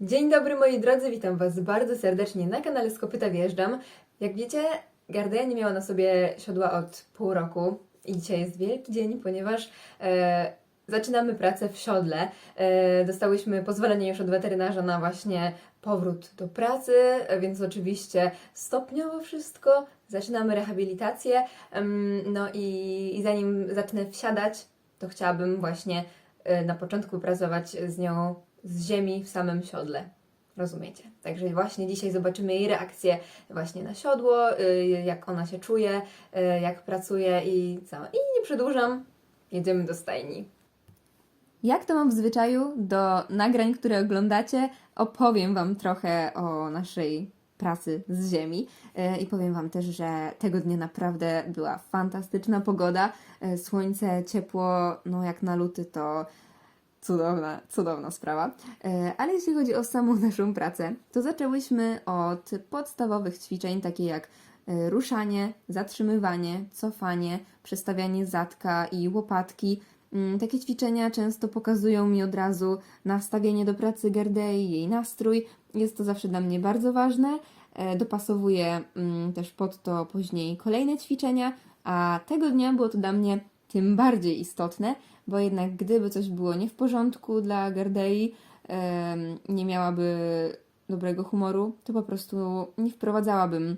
Dzień dobry moi drodzy, witam Was bardzo serdecznie na kanale Skopyta Wjeżdżam. Jak wiecie, Gardeja nie miała na sobie siodła od pół roku i dzisiaj jest wielki dzień, ponieważ e, zaczynamy pracę w siodle. E, dostałyśmy pozwolenie już od weterynarza na właśnie powrót do pracy, więc oczywiście stopniowo wszystko. Zaczynamy rehabilitację. No i, i zanim zacznę wsiadać, to chciałabym właśnie e, na początku pracować z nią z ziemi w samym siodle. Rozumiecie? Także właśnie dzisiaj zobaczymy jej reakcję właśnie na siodło, y, jak ona się czuje, y, jak pracuje i co. I nie przedłużam, jedziemy do stajni. Jak to mam w zwyczaju do nagrań, które oglądacie, opowiem Wam trochę o naszej pracy z ziemi E, i powiem Wam też, że tego dnia naprawdę była fantastyczna pogoda, słońce, ciepło, no jak na luty to cudowna, cudowna sprawa. E, Ale jeśli chodzi o samą naszą pracę, to zaczęłyśmy od podstawowych ćwiczeń, takie jak e, ruszanie, zatrzymywanie, cofanie, przestawianie zadka i łopatki. Mm, Takie ćwiczenia często pokazują mi od razu nastawienie do pracy Gerdei, jej nastrój. Jest to zawsze dla mnie bardzo ważne. E, Dopasowuję mm, też pod to później kolejne ćwiczenia, a tego dnia było to dla mnie tym bardziej istotne, bo jednak gdyby coś było nie w porządku dla Gardei, nie miałaby dobrego humoru, to po prostu nie wprowadzałabym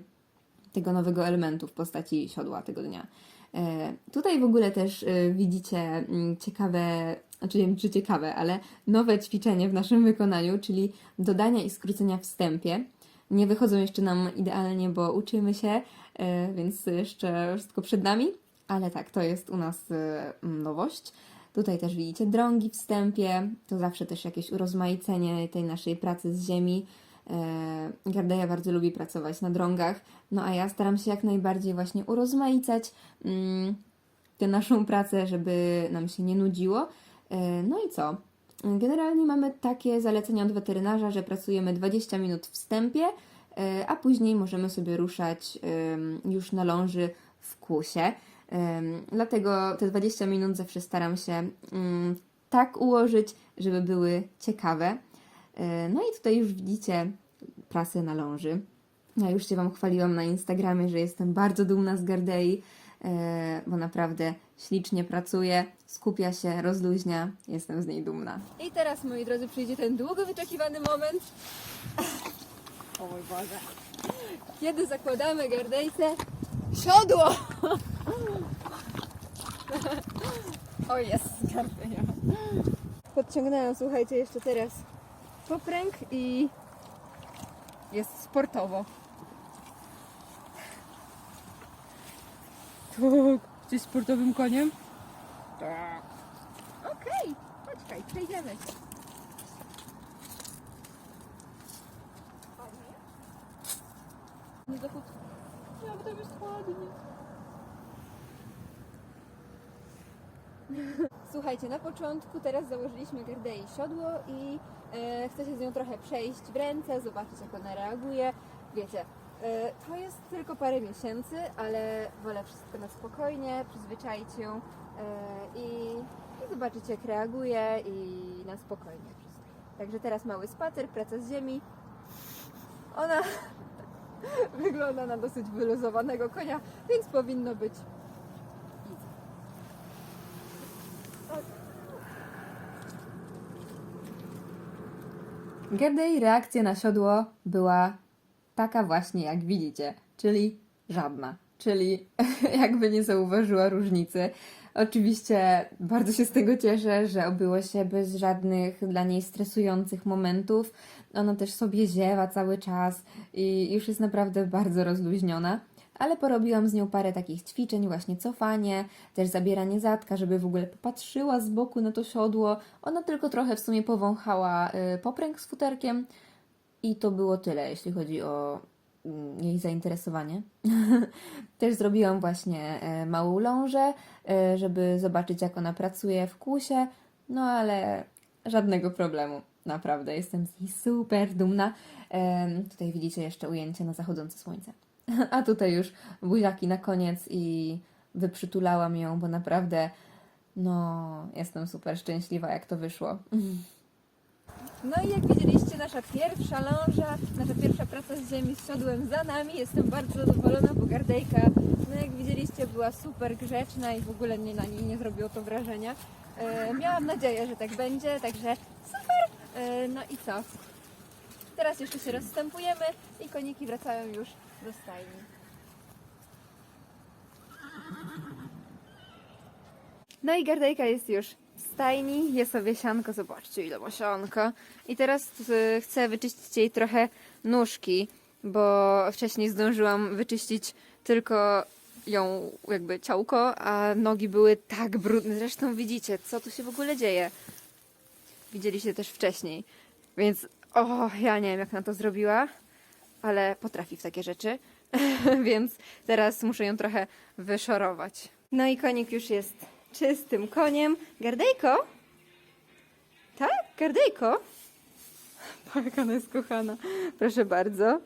tego nowego elementu w postaci siodła tego dnia. E, tutaj w ogóle też e, widzicie mm, ciekawe, znaczy nie wiem czy ciekawe, ale nowe ćwiczenie w naszym wykonaniu, czyli dodania i skrócenia w wstępie. Nie wychodzą jeszcze nam idealnie, bo uczymy się, e, więc jeszcze wszystko przed nami, ale tak, to jest u nas e, nowość. Tutaj też widzicie drągi w wstępie, to zawsze też jakieś urozmaicenie tej naszej pracy z ziemi. E, Gardeja bardzo lubi pracować na drągach, no a ja staram się jak najbardziej właśnie urozmaicać mm, tę naszą pracę, żeby nam się nie nudziło. E, No i co? Generalnie mamy takie zalecenia od weterynarza, że pracujemy 20 minut wstępie, e, a później możemy sobie ruszać już na ląży w kłusie. Dlatego te 20 minut zawsze staram się mm, tak ułożyć, żeby były ciekawe. E, No i tutaj już widzicie prasę na ląży. Ja już się Wam chwaliłam na Instagramie, że jestem bardzo dumna z Gardei, e, bo naprawdę ślicznie pracuje, skupia się, rozluźnia. Jestem z niej dumna. I teraz, moi drodzy, przyjdzie ten długo wyczekiwany moment. O mój Boże. Kiedy zakładamy Gardejce siodło! O jest, Gardeja. Podciągnęłam, słuchajcie, jeszcze teraz popręg i jest sportowo. Tak, jesteś sportowym koniem? Tak. Okej, poczekaj, przejdziemy. Nie. Jest ładnie. Słuchajcie, na początku teraz założyliśmy Gardei siodło i e, chcę się z nią trochę przejść w ręce, zobaczyć jak ona reaguje. Wiecie, e, to jest tylko parę miesięcy, ale wolę wszystko na spokojnie, przyzwyczaić ją e, i, i zobaczyć jak reaguje i na spokojnie. Także teraz mały spacer, praca z ziemi. Ona wygląda na dosyć wyluzowanego konia, więc powinno być. Gerdej reakcja na siodło była taka właśnie jak widzicie, czyli żadna, czyli jakby nie zauważyła różnicy. Oczywiście bardzo się z tego cieszę, że obyło się bez żadnych dla niej stresujących momentów. Ona też sobie ziewa cały czas i już jest naprawdę bardzo rozluźniona. Ale porobiłam z nią parę takich ćwiczeń, właśnie cofanie, też zabieranie zadka, żeby w ogóle popatrzyła z boku na to siodło. Ona tylko trochę w sumie powąchała y, popręg z futerkiem i to było tyle, jeśli chodzi o jej zainteresowanie. też zrobiłam właśnie e, małą lążę, e, żeby zobaczyć jak ona pracuje w kłusie, no ale żadnego problemu. Naprawdę, jestem z niej super dumna. Tutaj widzicie jeszcze ujęcie na zachodzące słońce. A tutaj już buziaki na koniec i wyprzytulałam ją, bo naprawdę, no, jestem super szczęśliwa, jak to wyszło. No i jak widzieliście, nasza pierwsza ląża, nasza pierwsza praca z ziemi z siodłem za nami. Jestem bardzo zadowolona, bo Gardejka, no jak widzieliście, była super grzeczna i w ogóle nie, na niej nie zrobiło to wrażenia. E, miałam nadzieję, że tak będzie, także super. E, no i co? Teraz jeszcze się rozstępujemy i koniki wracają już do stajni. No i gardejka jest już stajni, je sobie sianko, zobaczcie ile ma sianko. I teraz y, chcę wyczyścić jej trochę nóżki, bo wcześniej zdążyłam wyczyścić tylko ją jakby ciałko, a nogi były tak brudne. Zresztą widzicie, co tu się w ogóle dzieje. Widzieliście też wcześniej. Więc o, ja nie wiem jak na to zrobiła, ale potrafi w takie rzeczy. Więc teraz muszę ją trochę wyszorować. No i konik już jest czystym koniem. Gardejko? Tak? Gardejko? Jak ona jest kochana. Proszę bardzo.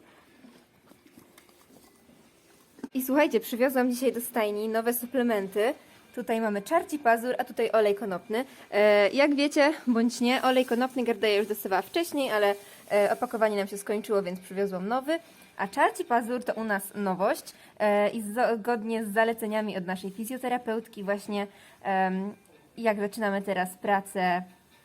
I słuchajcie, przywiozłam dzisiaj do stajni nowe suplementy. Tutaj mamy czarci pazur, a tutaj olej konopny. E, jak wiecie, bądź nie, olej konopny Gardeja już dostawała wcześniej, ale e, opakowanie nam się skończyło, więc przywiozłam nowy. A czarci pazur to u nas nowość e, i zgodnie z zaleceniami od naszej fizjoterapeutki właśnie jak zaczynamy teraz pracę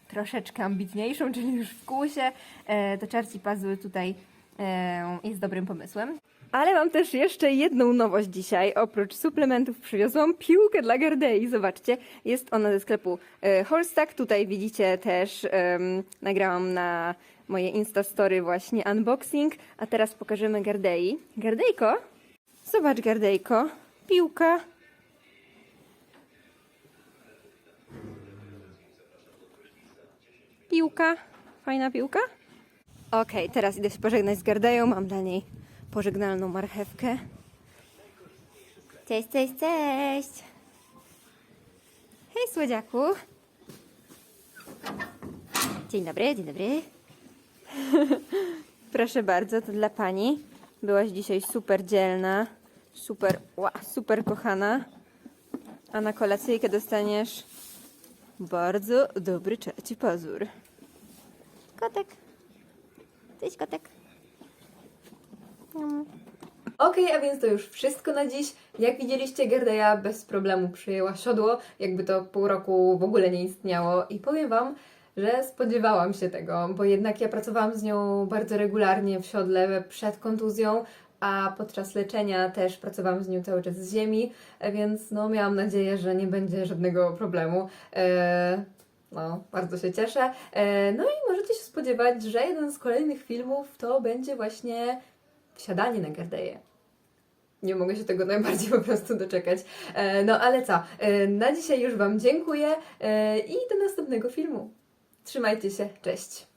troszeczkę ambitniejszą, czyli już w kłusie, e, to czarci pazur tutaj e, jest dobrym pomysłem. Ale mam też jeszcze jedną nowość dzisiaj. Oprócz suplementów przywiozłam piłkę dla Gardei. Zobaczcie, jest ona ze sklepu e, Holstack. Tutaj widzicie też, em, nagrałam na moje Instastory właśnie unboxing. A teraz pokażemy Gardei. Gardejko? Zobacz Gardejko. Piłka. Piłka. Fajna piłka? Okej, teraz idę się pożegnać z Gardeją. Mam dla niej pożegnalną marchewkę. Cześć, cześć, cześć! Hej, słodziaku! Dzień dobry, dzień dobry. Proszę bardzo, to dla pani. Byłaś dzisiaj super dzielna, super, ła, super kochana. A na kolacyjkę dostaniesz bardzo dobry trzeci pazur. Kotek. Cześć, kotek. Okej, a więc to już wszystko na dziś. Jak widzieliście, Gerdeja bez problemu przyjęła siodło, jakby to pół roku w ogóle nie istniało. I powiem Wam, że spodziewałam się tego, bo jednak ja pracowałam z nią bardzo regularnie w siodle przed kontuzją, a podczas leczenia też pracowałam z nią cały czas z ziemi, więc no miałam nadzieję, że nie będzie żadnego problemu. Eee, no, bardzo się cieszę. E, no i możecie się spodziewać, że jeden z kolejnych filmów to będzie właśnie wsiadanie na Gardeję. Nie mogę się tego najbardziej po prostu doczekać. E, no ale co, e, na dzisiaj już Wam dziękuję e, i do następnego filmu. Trzymajcie się, cześć!